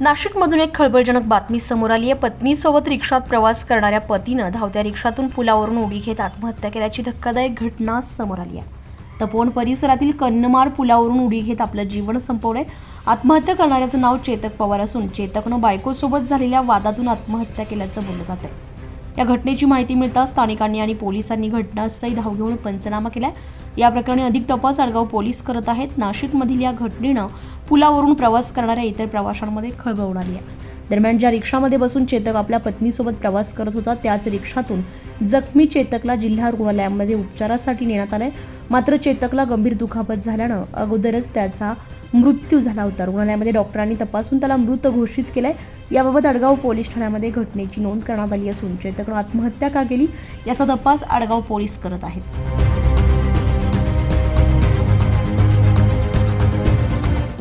नाशिकमधून एक खळबळजनक बातमी समोर आली आहे. पत्नीसोबत रिक्षात प्रवास करणाऱ्या पतीनं धावत्या रिक्षातून पुलावरून उडी घेत आत्महत्या केल्याची धक्कादायक घटना समोर आली आहे. तपोवन परिसरातील कन्नमार पुलावरून उडी घेत आपलं जीवन संपवलंय आत्महत्या करणाऱ्याचं नाव चेतक पवार असून चेतकनं बायकोसोबत झालेल्या वादातून आत्महत्या केल्याचं बोललं जात आहे या घटनेची माहिती मिळताच स्थानिकांनी आणि पोलिसांनी घटनास्थळी धाव घेऊन पंचनामा केला या प्रकरणी अधिक तपास आडगाव पोलीस करत आहेत. नाशिकमधील या घटनेनं पुलावरून प्रवास करणाऱ्या इतर प्रवाशांमध्ये खळबळ उडाली आहे. दरम्यान ज्या रिक्षामध्ये बसून चेतक आपल्या पत्नीसोबत प्रवास करत होता त्याच रिक्षातून जखमी चेतकला जिल्हा रुग्णालयामध्ये उपचारासाठी नेण्यात आलंय. मात्र चेतकला गंभीर दुखापत झाल्यानं अगोदरच त्याचा मृत्यू झाला होता. रुग्णालयामध्ये डॉक्टरांनी तपासून त्याला मृत घोषित केलंय. याबाबत आडगाव पोलीस ठाण्यामध्ये घटनेची नोंद करण्यात आली असून चेतकनं आत्महत्या का केली याचा तपास आडगाव पोलीस करत आहेत.